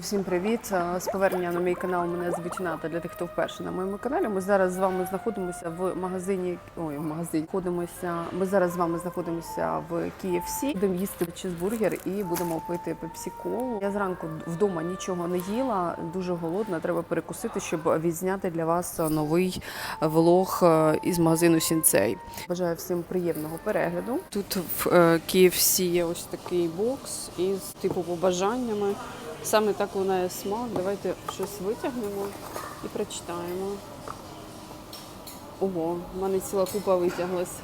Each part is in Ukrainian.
Всім привіт! Е, З повернення на мій канал мене звуть Ната. Для тих, хто вперше на моєму каналі. Ми зараз з вами знаходимося в магазині. Ой, в магазині знаходимося. Ми зараз з вами знаходимося в KFC. Будемо їсти чизбургер і будемо пити пепсі-колу. Я зранку вдома нічого не їла. Дуже голодна. Треба перекусити, щоб відзняти для вас новий влог е, із магазину Сінцей. Бажаю всім приємного перегляду. Тут в е, KFC є ось такий бокс із типу побажаннями. Саме так лунає смак. Давайте щось витягнемо і прочитаємо. Ого, в мене ціла купа витяглась.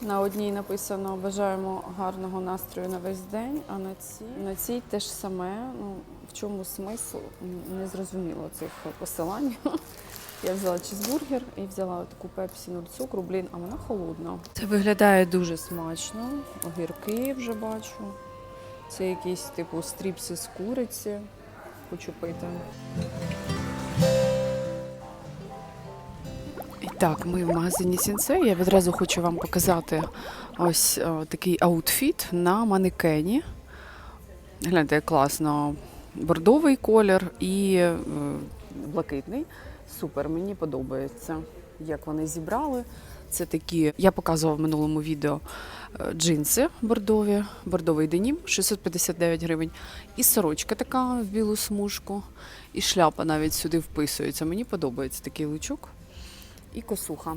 На одній написано бажаємо гарного настрою на весь день, а на цій на цій те ж саме. Ну в чому смисл? Не зрозуміло цих посилань. Я взяла чизбургер і взяла таку пепсі 0 цукру. Блін, а вона холодна. Це виглядає дуже смачно. Огірки вже бачу. Це якісь типу стріпси з куриці. Хочу пити. І так, ми в магазині Сінсей. Я відразу хочу вам показати ось о, такий аутфіт на манекені. Гляньте, як класно. Бордовий колір і е, блакитний. Супер, мені подобається, як вони зібрали. Це такі, я показувала в минулому відео е, джинси бордові, бордовий денім 659 гривень. І сорочка така в білу смужку, і шляпа навіть сюди вписується. Мені подобається такий лучок. І косуха.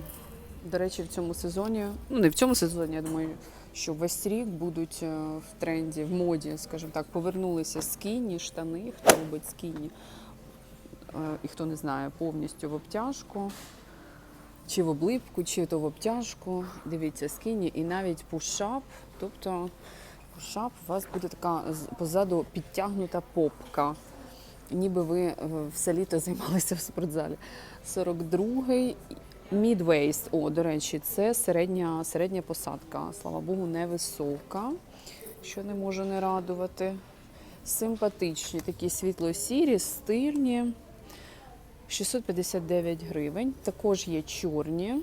До речі, в цьому сезоні, ну не в цьому сезоні, я думаю, що весь рік будуть е, в тренді, в моді, скажімо так, повернулися скіні, штани, хто робить скіні, е, і хто не знає, повністю в обтяжку чи в облипку, чи то в обтяжку. Дивіться, скіні і навіть пушап. Тобто пушап у вас буде така позаду підтягнута попка. Ніби ви е, все літо займалися в спортзалі. 42-й Midwaist. О, до речі, це середня, середня посадка. Слава Богу, невисока, що не може не радувати. Симпатичні, такі світло-сірі, стильні. 659 гривень. Також є чорні.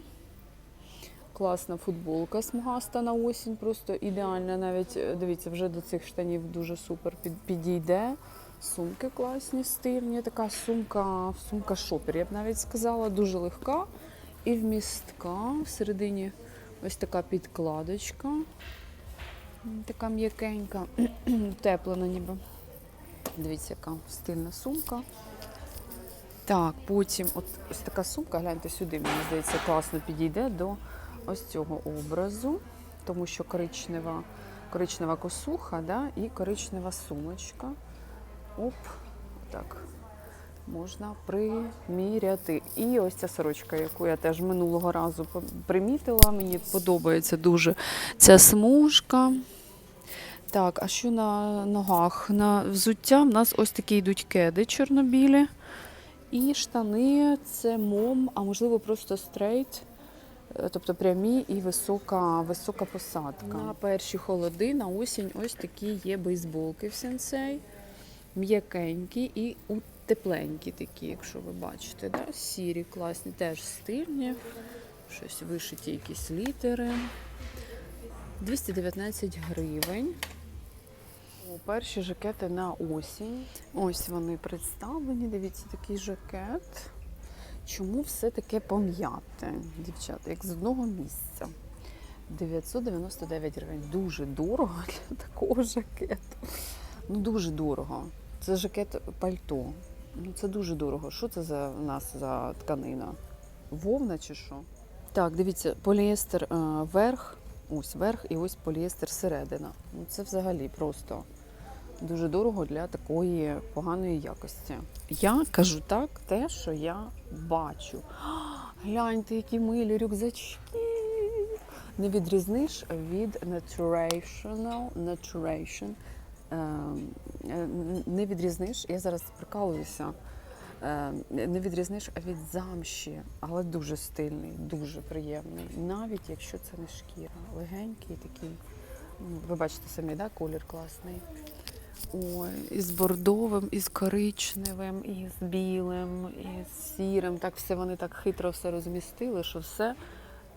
Класна футболка смугаста на осінь, просто ідеальна. Навіть е, дивіться, вже до цих штанів дуже супер підійде. Сумки класні, стильні. Така сумка, сумка шопер, я б навіть сказала, дуже легка і вмістка. Всередині ось така підкладочка. Така м'якенька, теплена ніби. Дивіться, яка стильна сумка. Так, потім от ось така сумка, гляньте сюди, мені здається, класно підійде до ось цього образу, тому що коричнева, коричнева косуха да, і коричнева сумочка. Оп, так. Можна приміряти. І ось ця сорочка, яку я теж минулого разу примітила. Мені подобається дуже ця смужка. Так, а що на ногах? На взуття в нас ось такі йдуть кеди чорнобілі. І штани це мом, а можливо просто стрейт, е, тобто прямі і висока, висока посадка. На перші холоди на осінь ось такі є бейсболки в сенсей. М'якенькі і тепленькі такі, якщо ви бачите. Да? Сірі, класні, теж стильні. Щось вишиті якісь літери. 219 гривень. Перші жакети на осінь. Ось вони представлені. Дивіться, такий жакет. Чому все таке пом'яте, дівчата, як з одного місця? 999 гривень. Дуже дорого для такого жакету. Ну, дуже дорого. Це жакет пальто. Ну, це дуже дорого. Що це за у нас за тканина? Вовна чи що? Так, дивіться, поліестер е, верх, ось верх і ось поліестер середина. Ну, це взагалі просто дуже дорого для такої поганої якості. Я кажу так, те, що я бачу. Гляньте, які милі рюкзачки. Не відрізниш від Naturational, Naturation. Е, е, Не відрізниш, я зараз прикалуюся. е, Не відрізниш від замші, але дуже стильний, дуже приємний. Навіть якщо це не шкіра. Легенький такий. Ви бачите самі, да, колір класний. Ой, і з бордовим, і з коричневим, і з білим, і з сірим. Так все вони так хитро все розмістили, що все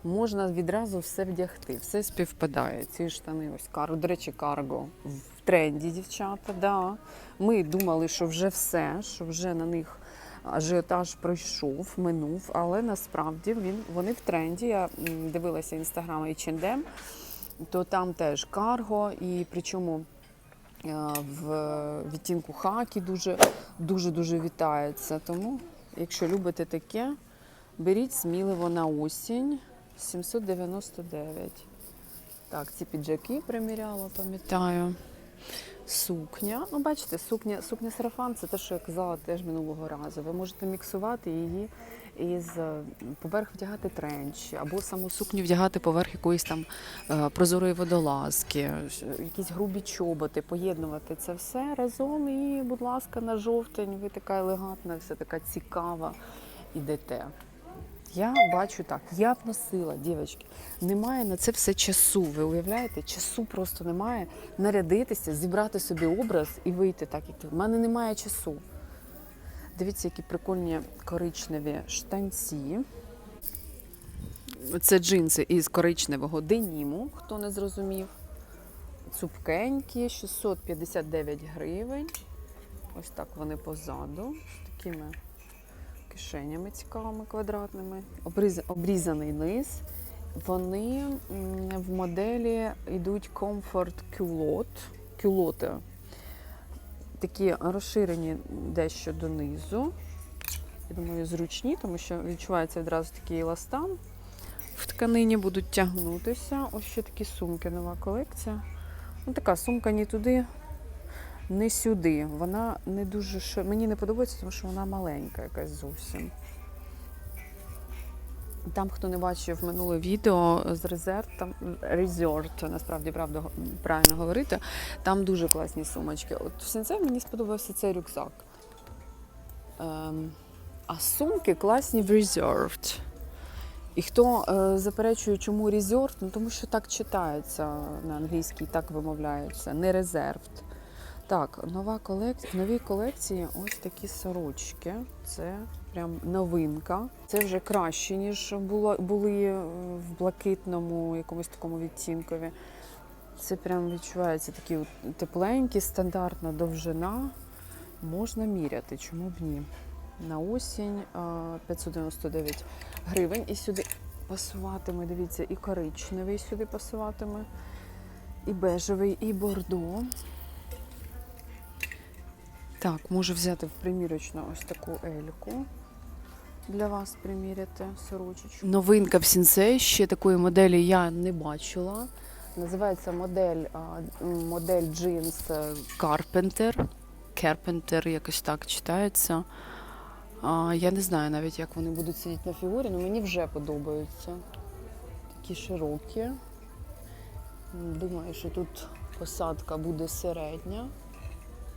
можна відразу все вдягти, все співпадає. Ці штани, ось карго. До речі, карго в тренді, дівчата. Да. Ми думали, що вже все, що вже на них ажіотаж пройшов, минув, але насправді він, вони в тренді. Я дивилася інстаграм H&M, то там теж карго, і причому в відтінку хакі дуже дуже дуже вітається. Тому, якщо любите таке, беріть сміливо на осінь 799. Так, ці піджаки приміряла, пам'ятаю. Сукня. Ну, бачите, сукня, сукня сарафан це те, що я казала теж минулого разу. Ви можете міксувати її із е, поверх вдягати тренч, або саму сукню вдягати поверх якоїсь там е, прозорої водолазки, якісь грубі чоботи, поєднувати це все разом. І, будь ласка, на жовтень ви така елегантна, вся така цікава ідете. Я бачу так, я б носила, дівчатки. Немає на це все часу. Ви уявляєте? Часу просто немає нарядитися, зібрати собі образ і вийти так, як. У мене немає часу. Дивіться, які прикольні коричневі штанці. Це джинси із коричневого деніму, хто не зрозумів. Цупкенькі, 659 гривень. Ось так вони позаду, з такими кишенями цікавими квадратними. Обріз- Обрізаний низ. Вони в моделі йдуть Comfort Culotte. Кюлоти. Такі розширені дещо донизу. Я думаю, зручні, тому що відчувається одразу такий еластан. В тканині будуть тягнутися. Ось ще такі сумки, нова колекція. Ну, така сумка ні туди, не сюди. Вона не дуже Мені не подобається, тому що вона маленька якась зовсім. Там, хто не бачив минуле відео з там Resort, насправді правда правильно говорити. Там дуже класні сумочки. От в мені сподобався цей рюкзак. Ем, а сумки класні в Reserved. І хто е, заперечує, чому Resort, ну тому що так читається на англійській, так вимовляється, не Reserved. Так, нова колекція, в новій колекції ось такі сорочки. Це прям новинка. Це вже краще, ніж було, були е, в блакитному якомусь такому відтінкові. Це прям відчувається такі тепленькі, стандартна довжина. Можна міряти, чому б ні. На осінь 599 гривень. І сюди пасуватиме, дивіться, і коричневий сюди пасуватиме, і бежевий, і бордо. Так, можу взяти в примірочну ось таку ельку. Для вас приміряти сорочечку. Новинка в Сінсей, ще такої моделі я не бачила. Називається модель, модель джинс е, Carpenter. Carpenter якось так читається. Я не знаю навіть, як вони будуть сидіти на фігурі, але мені вже подобаються. Такі широкі. Думаю, що тут посадка буде середня.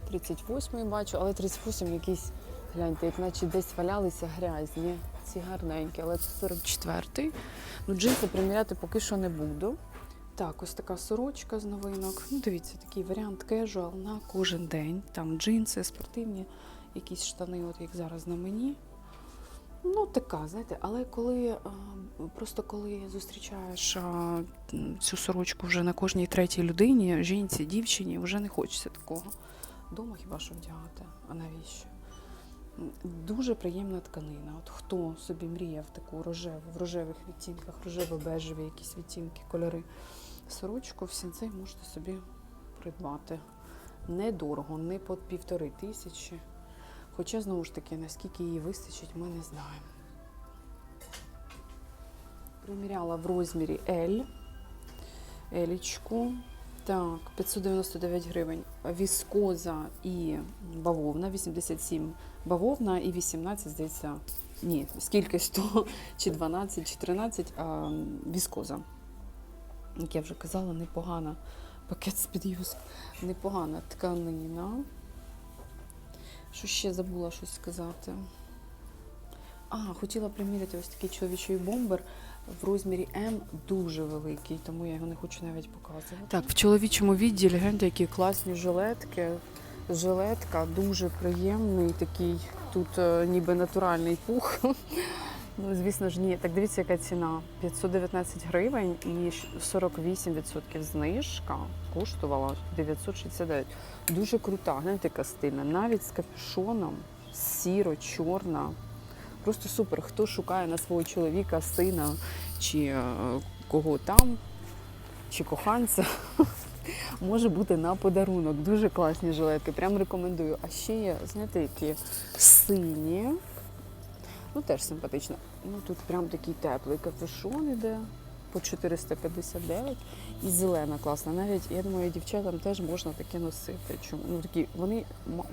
38 бачу, але 38 якийсь, гляньте, як наче десь валялися грязні. Ці гарненькі, але це 44-й. Ну, джинси приміряти поки що не буду. Так, ось така сорочка з новинок. Ну, дивіться, такий варіант кежуал на кожен день. Там джинси, спортивні, якісь штани, от як зараз на мені. Ну, така, знаєте, але коли просто коли зустрічаєш цю сорочку вже на кожній третій людині, жінці, дівчині, вже не хочеться такого. Дома хіба що вдягати, а навіщо? Дуже приємна тканина. От хто собі мріяв таку рожеву, в рожевих відтінках, рожево-бежеві якісь відтінки, кольори. Сорочку в сінцей можете собі придбати. Недорого, не по півтори тисячі. Хоча, знову ж таки, наскільки її вистачить, ми не знаємо. Приміряла в розмірі L. Елічку. Так, 599 гривень. Віскоза і бавовна, 87 бавовна і 18, здається, ні, скільки 100, чи 12, чи 13, а віскоза. Як я вже казала, непогана. Пакет з-під юск. Непогана тканина. Що ще забула щось сказати? А, хотіла приміряти ось такий чоловічий бомбер в розмірі М дуже великий, тому я його не хочу навіть показувати. Так, в чоловічому відділі гляньте, які класні жилетки. Жилетка дуже приємний, такий тут е, ніби натуральний пух. Ну, звісно ж, ні. Так дивіться, яка ціна. 519 гривень і 48% знижка коштувала 969. Дуже крута, гляньте, яка стильна. Навіть з капюшоном, сіро, чорна. Просто супер. Хто шукає на свого чоловіка, сина чи е, кого там, чи коханця, може бути на подарунок. Дуже класні жилетки. Прям рекомендую. А ще є, знаєте, які сині. Ну, теж симпатично. Ну, тут прям такий теплий капюшон іде по 459 і зелена класна. Навіть, я думаю, дівчатам теж можна таке носити. Чому? Ну, такі, вони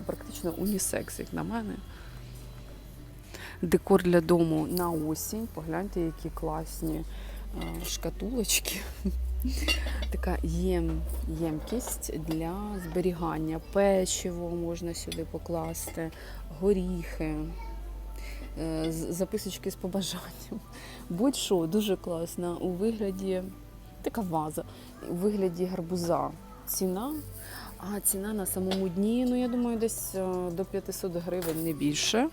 практично унісекс, як на мене. Декор для дому на осінь. Погляньте, які класні е, шкатулочки. Така єм, ємкість для зберігання. Печиво можна сюди покласти, горіхи е, записочки з побажанням. Будь-що дуже класно. У вигляді така ваза, у вигляді гарбуза. Ціна. А ціна на самому дні, ну я думаю, десь е, до 500 гривень, не більше.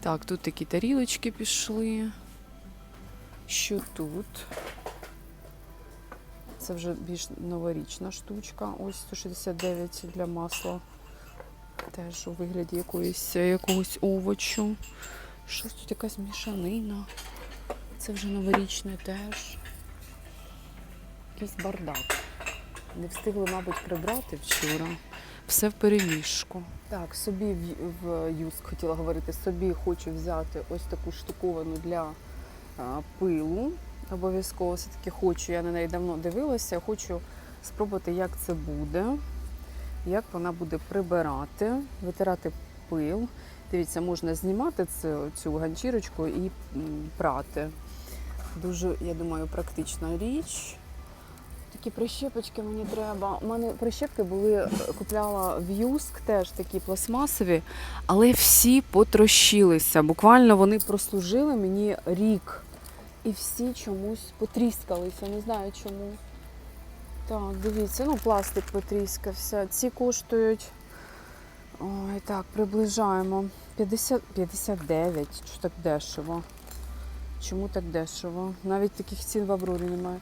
Так, тут такі тарілочки пішли. Що тут? Це вже більш новорічна штучка. Ось 169 для масла. Теж у вигляді якоїсь, якогось овочу. Щось тут якась мішанина. Це вже новорічне теж. Якийсь бардак. Не встигли, мабуть, прибрати вчора. Все в переміжку. Так, собі в, юск хотіла говорити, собі хочу взяти ось таку штуковану для а, пилу. Обов'язково все-таки хочу, я на неї давно дивилася, хочу спробувати, як це буде, як вона буде прибирати, витирати пил. Дивіться, можна знімати цю, цю ганчірочку і прати. Дуже, я думаю, практична річ. Такі прищепочки мені треба. У мене прищепки були, е, купляла в Юск, теж такі пластмасові, але всі потрощилися. Буквально вони прослужили мені рік. І всі чомусь потріскалися. Не знаю чому. Так, дивіться, ну пластик потріскався. Ці коштують. Ой, так, приближаємо. 50, 59. Що так дешево? Чому так дешево? Навіть таких цін в Аврорі немає.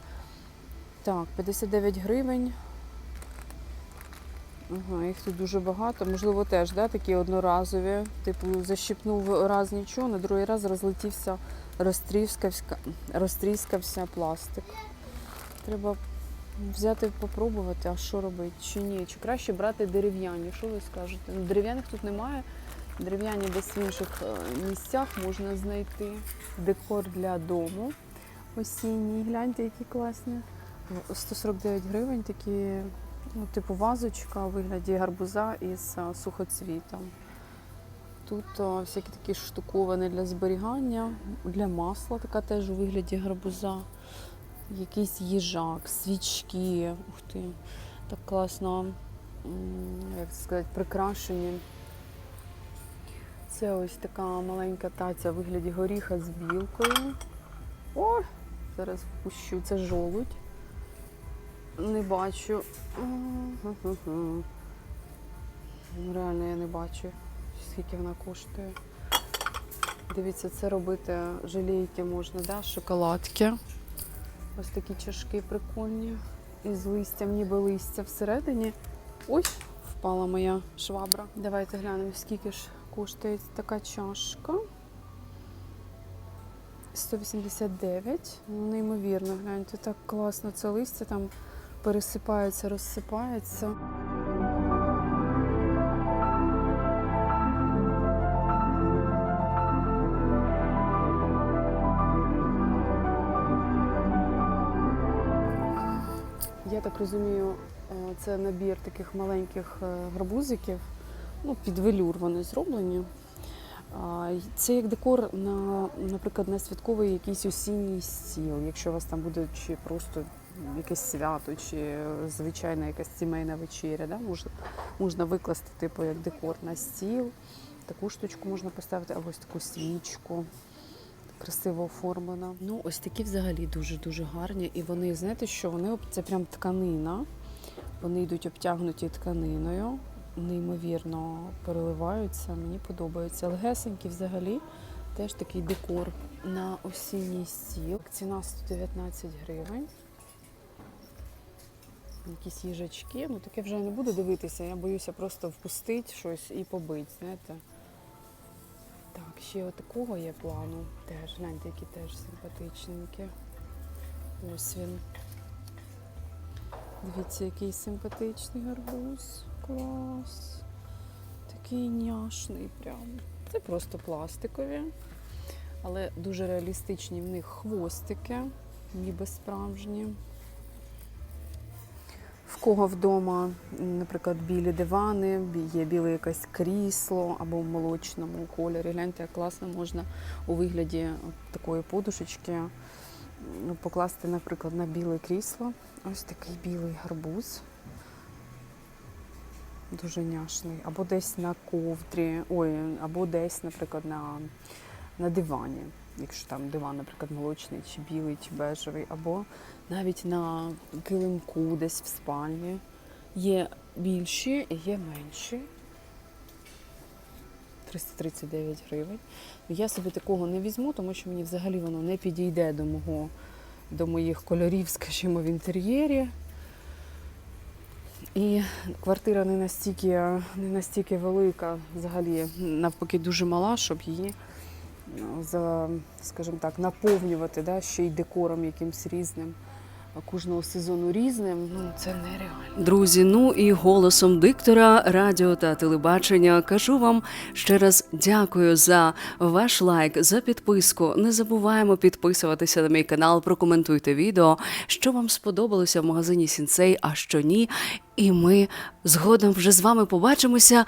Так, 59 гривень. Ага, їх тут дуже багато. Можливо, теж да, такі одноразові. Типу, защипнув раз нічого, на другий раз розлетівся, розтріскався, розтріскався пластик. Треба взяти, попробувати, а що робити, чи ні. Чи краще брати дерев'яні? Що ви скажете? Ну, дерев'яних тут немає. Дерев'яні десь в інших е, місцях можна знайти. Декор для дому осінній. Гляньте, які класні. 149 гривень такі, ну, типу вазочка у вигляді гарбуза із сухоцвітом. Тут а, всякі такі штуковини для зберігання, для масла, така теж у вигляді гарбуза. Якийсь їжак, свічки. Ух ти, так класно, як це сказати, прикрашені. Це ось така маленька таця у вигляді горіха з білкою. О, зараз впущу, це жолудь. Не бачу. Реально я не бачу, скільки вона коштує. Дивіться, це робити жалійки можна, да? шоколадки. Ось такі чашки прикольні. Із листям, ніби листя всередині. Ось впала моя швабра. Давайте глянемо, скільки ж коштує така чашка. 189. Ну, неймовірно, гляньте, так класно це листя там пересипається, розсипається. Так розумію, е, це набір таких маленьких е, гарбузиків. Ну, під велюр вони зроблені. Це як декор на, наприклад, на святковий якийсь осінній стіл, якщо у вас там буде чи просто якесь свято, чи звичайна якась сімейна вечеря, да? можна, можна викласти типу як декор на стіл. Таку штучку можна поставити, або ось таку свічку. Красиво оформлена. Ну, ось такі взагалі дуже-дуже гарні. І вони, знаєте що, вони це прям тканина. Вони йдуть обтягнуті тканиною неймовірно переливаються, мені подобаються. Легесенькі взагалі, Теж такий декор на осінній стіл. Ціна 119 гривень. Якісь їжачки. Ну таке вже не буду дивитися. Я боюся просто впустити щось і побити, знаєте. Так, ще отакого є плану. Теж, гляньте, які теж симпатичненькі. Ось він. Дивіться, який симпатичний гарбуз. Клас. Такий няшний прям. Це просто пластикові, але дуже реалістичні в них хвостики, ніби справжні. Кого вдома, наприклад, білі дивани, є біле якесь крісло або в молочному кольорі. Гляньте, як класно можна у вигляді такої подушечки покласти, наприклад, на біле крісло. Ось такий білий гарбуз. Дуже няшний. Або десь на ковдрі, ой, або десь, наприклад, на, на дивані. Якщо там диван, наприклад, молочний, чи білий, чи бежевий, або навіть на килимку десь в спальні. Є більші, і є менші. 339 гривень. Я собі такого не візьму, тому що мені взагалі воно не підійде до мого, до моїх кольорів, скажімо, в інтер'єрі. І квартира не настільки, не настільки велика, взагалі навпаки дуже мала, щоб її ну, за, скажімо так, наповнювати да, ще й декором якимсь різним. Кожного сезону різним, ну це нереально. Друзі, ну і голосом диктора радіо та телебачення кажу вам ще раз дякую за ваш лайк, за підписку. Не забуваємо підписуватися на мій канал, прокоментуйте відео, що вам сподобалося в магазині Сінцей, а що ні. І ми згодом вже з вами побачимося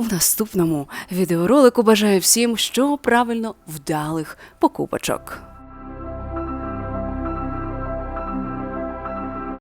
у наступному відеоролику. Бажаю всім, що правильно вдалих покупочок.